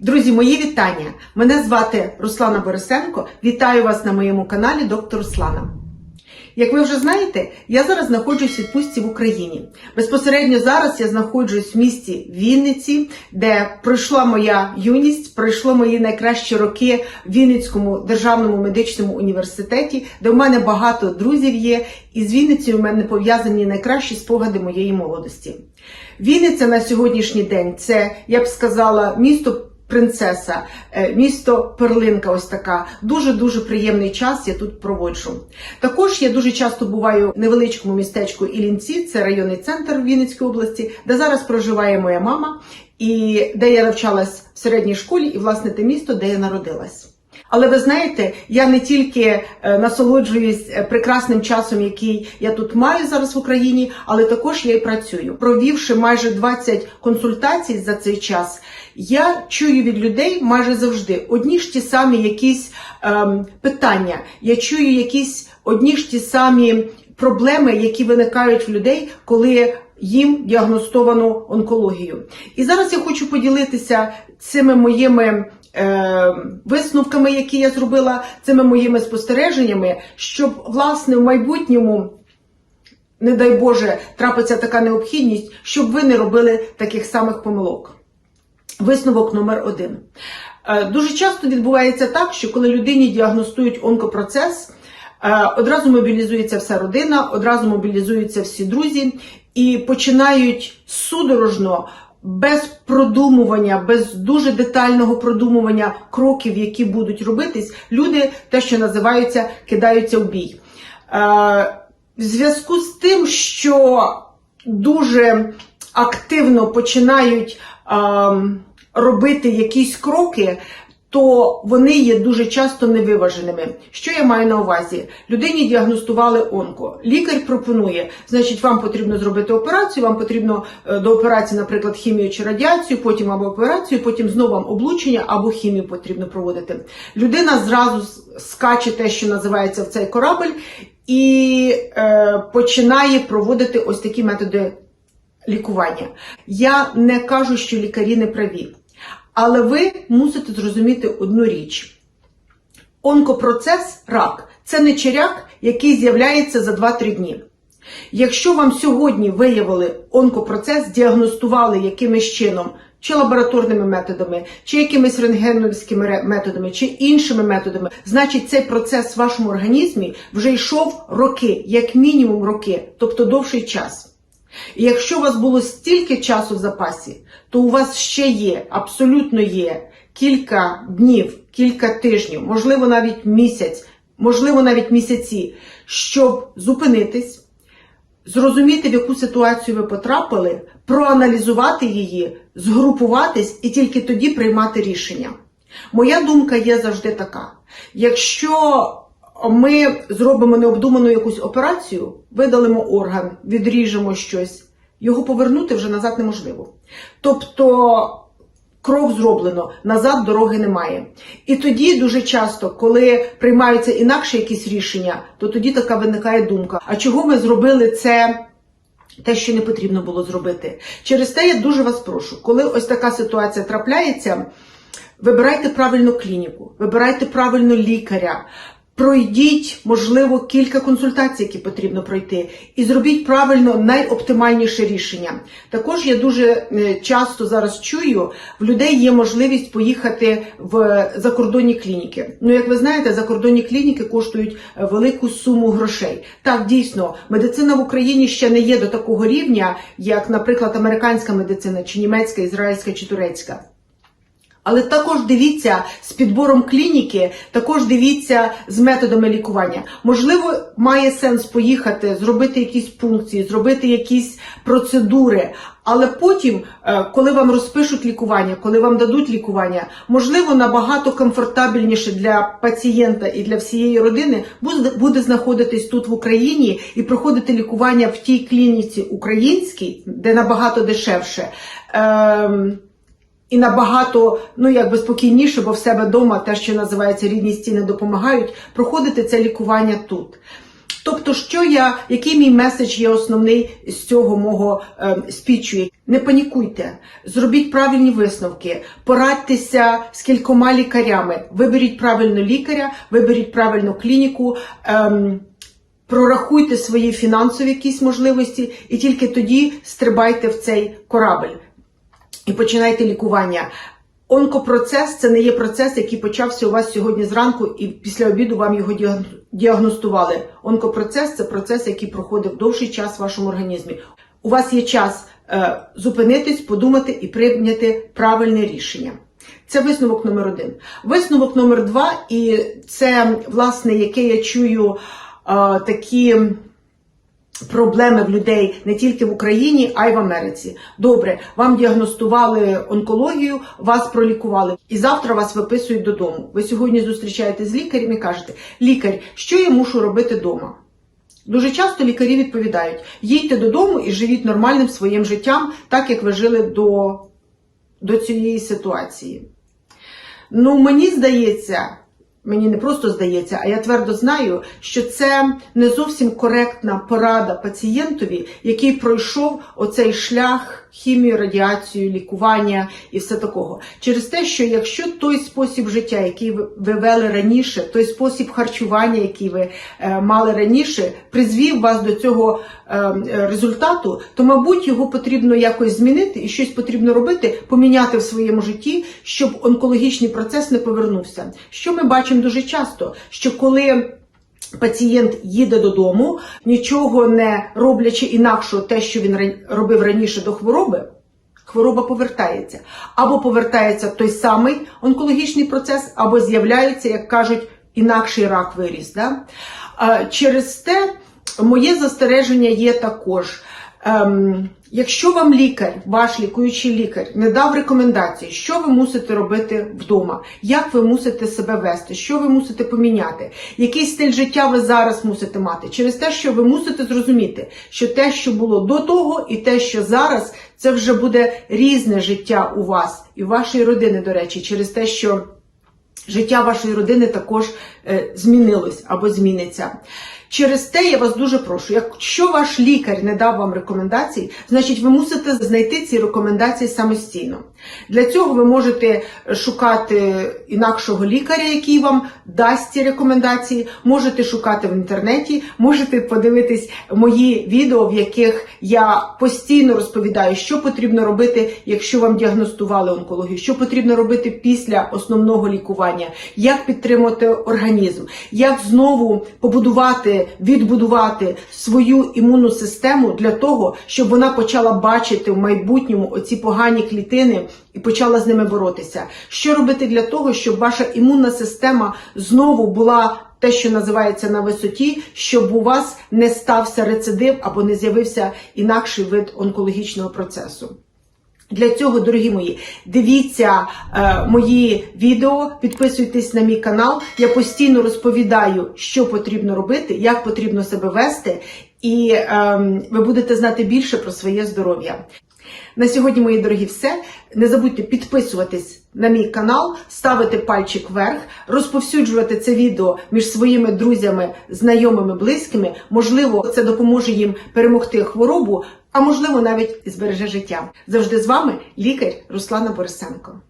Друзі, мої вітання! Мене звати Руслана Борисенко. Вітаю вас на моєму каналі Доктор Руслана. Як ви вже знаєте, я зараз знаходжусь в відпустці в Україні. Безпосередньо зараз я знаходжусь в місті Вінниці, де пройшла моя юність, пройшло мої найкращі роки в Вінницькому державному медичному університеті, де в мене багато друзів є, і з Вінницею в мене пов'язані найкращі спогади моєї молодості. Вінниця на сьогоднішній день це, я б сказала, місто. Принцеса, е, місто Перлинка, ось така. Дуже-дуже приємний час я тут проводжу. Також я дуже часто буваю в невеличкому містечку Ілінці, це районний центр Вінницької області, де зараз проживає моя мама, і де я навчалась в середній школі, і власне те місто, де я народилась. Але ви знаєте, я не тільки е, насолоджуюсь е, прекрасним часом, який я тут маю зараз в Україні, але також я і працюю. Провівши майже 20 консультацій за цей час, я чую від людей майже завжди одні ж ті самі якісь ем, питання. Я чую якісь одні ж ті самі проблеми, які виникають в людей, коли їм діагностовано онкологію. І зараз я хочу поділитися цими моїми висновками, які я зробила, цими моїми спостереженнями, щоб власне в майбутньому. Не дай Боже, трапиться така необхідність, щоб ви не робили таких самих помилок. Висновок номер один. Е, Дуже часто відбувається так, що коли людині діагностують онкопроцес, е, одразу мобілізується вся родина, одразу мобілізуються всі друзі і починають судорожно, без продумування, без дуже детального продумування кроків, які будуть робитись, люди те, що називаються, кидаються в бій. Е, В зв'язку з тим, що дуже активно починають ем, робити якісь кроки, то вони є дуже часто невиваженими. Що я маю на увазі? Людині діагностували онко. Лікар пропонує, значить, вам потрібно зробити операцію, вам потрібно е, до операції, наприклад, хімію чи радіацію, потім або операцію, потім знову вам облучення або хімію потрібно проводити. Людина зразу скаче те, що називається в цей корабль, і е, починає проводити ось такі методи лікування. Я не кажу, що лікарі не праві, але ви мусите зрозуміти одну річ: онкопроцес рак це не чиряк, який з'являється за 2-3 дні. Якщо вам сьогодні виявили онкопроцес, діагностували якимось чином, чи лабораторними методами, чи якимись рентгеновськими методами, чи іншими методами, значить цей процес в вашому організмі вже йшов роки, як мінімум роки, тобто довший час. І якщо у вас було стільки часу в запасі, то у вас ще є, абсолютно є кілька днів, кілька тижнів, можливо, навіть місяць, можливо, навіть місяці, щоб зупинитись, зрозуміти, в яку ситуацію ви потрапили, проаналізувати її, згрупуватись і тільки тоді приймати рішення. Моя думка є завжди така: якщо ми зробимо необдуману якусь операцію, видалимо орган, відріжемо щось, його повернути вже назад неможливо. Тобто крок зроблено, назад дороги немає. І тоді дуже часто, коли приймаються інакше якісь рішення, то тоді така виникає думка: а чого ми зробили це? Те, що не потрібно було зробити. Через те я дуже вас прошу, коли ось така ситуація трапляється, вибирайте правильну клініку, вибирайте правильно лікаря. Пройдіть, можливо, кілька консультацій, які потрібно пройти, і зробіть правильно найоптимальніше рішення. Також я дуже е, часто зараз чую, в людей є можливість поїхати в закордонні клініки. Ну, як ви знаєте, закордонні клініки коштують е, велику суму грошей. Так, дійсно, медицина в Україні ще не є до такого рівня, як, наприклад, американська медицина, чи німецька, ізраїльська чи турецька. Але також дивіться з підбором клініки, також дивіться з методами лікування. Можливо, має сенс поїхати, зробити якісь пункції, зробити якісь процедури. Але потім, е, коли вам розпишуть лікування, коли вам дадуть лікування, можливо, набагато комфортабельніше для пацієнта і для всієї родини буде, знаходитись тут в Україні і проходити лікування в тій клініці українській, де набагато дешевше. І набагато ну якби спокійніше, бо в себе вдома те, що називається рідні стіни, допомагають проходити це лікування тут. Тобто, що я, який мій меседж є основний з цього мого е, спічу? Не панікуйте, зробіть правильні висновки, порадьтеся з кількома лікарями, виберіть правильно лікаря, виберіть правильну клініку. ем, Прорахуйте свої фінансові якісь можливості, і тільки тоді стрибайте в цей корабель і починайте лікування. Онкопроцес це не є процес, який почався у вас сьогодні зранку, і після обіду вам його діаг- діагностували. Онкопроцес це процес, який проходив довший час в вашому організмі. У вас є час е, зупинитись, подумати і прийняти правильне рішення. Це висновок номер один. Висновок номер два, і це, власне, яке я чую е, такі проблеми в людей не тільки в Україні, а й в Америці. Добре, вам діагностували онкологію, вас пролікували, і завтра вас виписують додому. Ви сьогодні зустрічаєтесь з лікарем і кажете: лікар, що я мушу робити вдома? Дуже часто лікарі відповідають: їдьте додому і живіть нормальним своїм життям, так як ви жили до, до цієї ситуації. Ну, мені здається, мені не просто здається, а я твердо знаю, що це не зовсім коректна порада пацієнтові, який пройшов оцей шлях хімію, радіацію, лікування і все такого. Через те, що якщо той спосіб життя, який ви вели раніше, той спосіб харчування, який ви е, мали раніше, призвів вас до цього е, результату, то, мабуть, його потрібно якось змінити і щось потрібно робити, поміняти в своєму житті, щоб онкологічний процес не повернувся. Що ми бачимо дуже часто, що коли Пацієнт їде додому, нічого не роблячи інакшого те, що він робив раніше до хвороби, хвороба повертається. Або повертається той самий онкологічний процес, або з'являється, як кажуть, інакший рак виріс. Да? Через те моє застереження є також. Ем, якщо вам лікар, ваш лікуючий лікар, не дав рекомендації, що ви мусите робити вдома, як ви мусите себе вести, що ви мусите поміняти, який стиль життя ви зараз мусите мати, через те, що ви мусите зрозуміти, що те, що було до того, і те, що зараз, це вже буде різне життя у вас і вашої родини, до речі, через те, що життя вашої родини також е, змінилось або зміниться. Через те я вас дуже прошу, якщо ваш лікар не дав вам рекомендацій, значить ви мусите знайти ці рекомендації самостійно. Для цього ви можете шукати інакшого лікаря, який вам дасть ці рекомендації, можете шукати в інтернеті, можете подивитись мої відео, в яких я постійно розповідаю, що потрібно робити, якщо вам діагностували онкологію, що потрібно робити після основного лікування, як підтримати організм, як знову побудувати, відбудувати свою імунну систему для того, щоб вона почала бачити в майбутньому оці погані клітини і почала з ними боротися. Що робити для того, щоб ваша імунна система знову була те, що називається на висоті, щоб у вас не стався рецидив або не з'явився інакший вид онкологічного процесу. Для цього, дорогі мої, дивіться е, мої відео, підписуйтесь на мій канал. Я постійно розповідаю, що потрібно робити, як потрібно себе вести, і е, ви будете знати більше про своє здоров'я. На сьогодні, мої дорогі, все. Не забудьте підписуватись на мій канал, ставити пальчик вверх, розповсюджувати це відео між своїми друзями, знайомими, близькими. Можливо, це допоможе їм перемогти хворобу, а можливо, навіть і збереже життя. Завжди з вами лікар Руслана Борисенко.